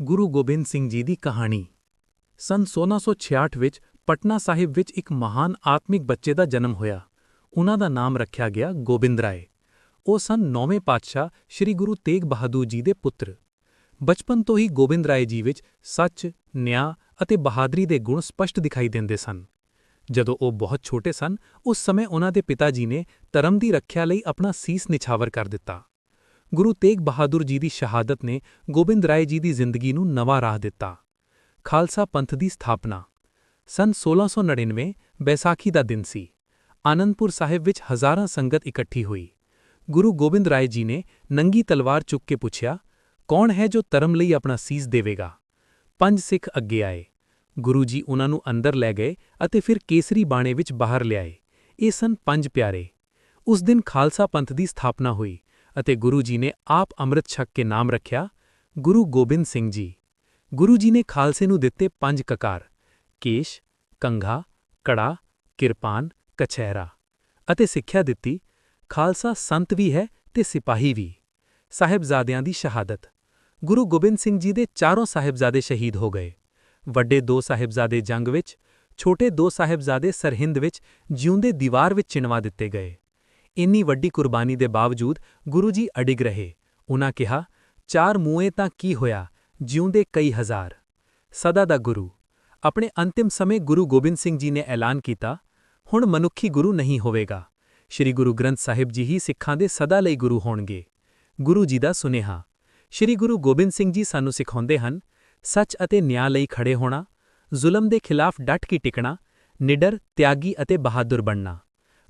ਗੁਰੂ ਗੋਬਿੰਦ ਸਿੰਘ ਜੀ ਦੀ ਕਹਾਣੀ। ਸਨ 1666 ਵਿੱਚ ਪਟਨਾ ਸਾਹਿਬ ਵਿੱਚ ਇੱਕ ਮਹਾਨ ਆਤਮਿਕ ਬੱਚੇ ਦਾ ਜਨਮ ਹੋਇਆ। ਉਹਨਾਂ ਦਾ ਨਾਮ ਰੱਖਿਆ ਗਿਆ ਗੋਬਿੰਦ ਰਾਏ। ਉਹ ਸਨ ਨੌਵੇਂ ਪਾਤਸ਼ਾਹ ਸ੍ਰੀ ਗੁਰੂ ਤੇਗ ਬਹਾਦਰ ਜੀ ਦੇ ਪੁੱਤਰ। ਬਚਪਨ ਤੋਂ ਹੀ ਗੋਬਿੰਦ ਰਾਏ ਜੀ ਵਿੱਚ ਸੱਚ, ਨਿਆਂ ਅਤੇ ਬਹਾਦਰੀ ਦੇ ਗੁਣ ਸਪਸ਼ਟ ਦਿਖਾਈ ਦਿੰਦੇ ਸਨ। ਜਦੋਂ ਉਹ ਬਹੁਤ ਛੋਟੇ ਸਨ, ਉਸ ਸਮੇਂ ਉਹਨਾਂ ਦੇ ਪਿਤਾ ਜੀ ਨੇ ਧਰਮ ਦੀ ਰੱਖਿਆ ਲਈ ਆਪਣਾ ਸੀਸ ਨਿਛਾਵਰ ਕਰ ਦਿੱਤਾ। ਗੁਰੂ ਤੇਗ ਬਹਾਦਰ ਜੀ ਦੀ ਸ਼ਹਾਦਤ ਨੇ ਗੋਬਿੰਦ ਰਾਏ ਜੀ ਦੀ ਜ਼ਿੰਦਗੀ ਨੂੰ ਨਵਾਂ ਰਾਹ ਦਿੱਤਾ। ਖਾਲਸਾ ਪੰਥ ਦੀ ਸਥਾਪਨਾ। ਸਨ 1699 ਬੈਸਾਖੀ ਦਾ ਦਿਨ ਸੀ। ਆਨੰਦਪੁਰ ਸਾਹਿਬ ਵਿੱਚ ਹਜ਼ਾਰਾਂ ਸੰਗਤ ਇਕੱਠੀ ਹੋਈ। ਗੁਰੂ ਗੋਬਿੰਦ ਰਾਏ ਜੀ ਨੇ ਨੰਗੀ ਤਲਵਾਰ ਚੁੱਕ ਕੇ ਪੁੱਛਿਆ, ਕੌਣ ਹੈ ਜੋ ਧਰਮ ਲਈ ਆਪਣਾ ਸੀਸ ਦੇਵੇਗਾ? ਪੰਜ ਸਿੱਖ ਅੱਗੇ ਆਏ। ਗੁਰੂ ਜੀ ਉਹਨਾਂ ਨੂੰ ਅੰਦਰ ਲੈ ਗਏ ਅਤੇ ਫਿਰ ਕੇਸਰੀ ਬਾਣੇ ਵਿੱਚ ਬਾਹਰ ਲਿਆਏ। ਇਹ ਸਨ ਪੰਜ ਪਿਆਰੇ। ਉਸ ਦਿਨ ਖਾਲਸਾ ਪੰਥ ਦੀ ਸਥਾਪਨਾ ਹੋਈ। ਅਤੇ ਗੁਰੂ ਜੀ ਨੇ ਆਪ ਅੰਮ੍ਰਿਤ ਛਕ ਕੇ ਨਾਮ ਰੱਖਿਆ, ਗੁਰੂ ਗੋਬਿੰਦ ਸਿੰਘ ਜੀ। ਗੁਰੂ ਜੀ ਨੇ ਖਾਲਸੇ ਨੂੰ ਦਿੱਤੇ ਪੰਜ ਕਕਾਰ, ਕੇਸ਼, ਕੰਘਾ, ਕੜਾ, ਕਿਰਪਾਨ, ਕਛਹਿਰਾ ਅਤੇ ਸਿੱਖਿਆ ਦਿੱਤੀ, ਖਾਲਸਾ ਸੰਤ ਵੀ ਹੈ ਤੇ ਸਿਪਾਹੀ ਵੀ। ਸਾਹਿਬਜ਼ਾਦਿਆਂ ਦੀ ਸ਼ਹਾਦਤ। ਗੁਰੂ ਗੋਬਿੰਦ ਸਿੰਘ ਜੀ ਦੇ ਚਾਰੋਂ ਸਾਹਿਬਜ਼ਾਦੇ ਸ਼ਹੀਦ ਹੋ ਗਏ। ਵੱਡੇ ਦੋ ਸਾਹਿਬਜ਼ਾਦੇ ਜੰਗ ਵਿੱਚ, ਛੋਟੇ ਦੋ ਸਾਹਿਬਜ਼ਾਦੇ ਸਰਹਿੰਦ ਵਿੱਚ ਜਿਉਂਦੇ ਦੀਵਾਰ ਵਿੱਚ ਚਿਣਵਾ ਦਿੱਤੇ ਗਏ। ਇੰਨੀ ਵੱਡੀ ਕੁਰਬਾਨੀ ਦੇ ਬਾਵਜੂਦ ਗੁਰੂ ਜੀ ਅਡਿਗ ਰਹੇ। ਉਨ੍ਹਾਂ ਕਿਹਾ, ਚਾਰ ਮੂਏ ਤਾਂ ਕੀ ਹੋਇਆ? ਜਿਉਂਦੇ ਕਈ ਹਜ਼ਾਰ। ਸਦਾ ਦਾ ਗੁਰੂ। ਆਪਣੇ ਅੰਤਿਮ ਸਮੇਂ ਗੁਰੂ ਗੋਬਿੰਦ ਸਿੰਘ ਜੀ ਨੇ ਐਲਾਨ ਕੀਤਾ, ਹੁਣ ਮਨੁੱਖੀ ਗੁਰੂ ਨਹੀਂ ਹੋਵੇਗਾ। ਸ੍ਰੀ ਗੁਰੂ ਗ੍ਰੰਥ ਸਾਹਿਬ ਜੀ ਹੀ ਸਿੱਖਾਂ ਦੇ ਸਦਾ ਲਈ ਗੁਰੂ ਹੋਣਗੇ। ਗੁਰੂ ਜੀ ਦਾ ਸੁਨੇਹਾ। ਸ੍ਰੀ ਗੁਰੂ ਗੋਬਿੰਦ ਸਿੰਘ ਜੀ ਸਾਨੂੰ ਸਿਖਾਉਂਦੇ ਹਨ, ਸੱਚ ਅਤੇ ਨਿਆਂ ਲਈ ਖੜੇ ਹੋਣਾ, ਜ਼ੁਲਮ ਦੇ ਖਿਲਾਫ ਡਟ ਕੇ ਟਿਕਣਾ, ਨਿਡਰ, ਤਿਆਗੀ ਅਤੇ ਬਹਾਦਰ ਬਣਨਾ।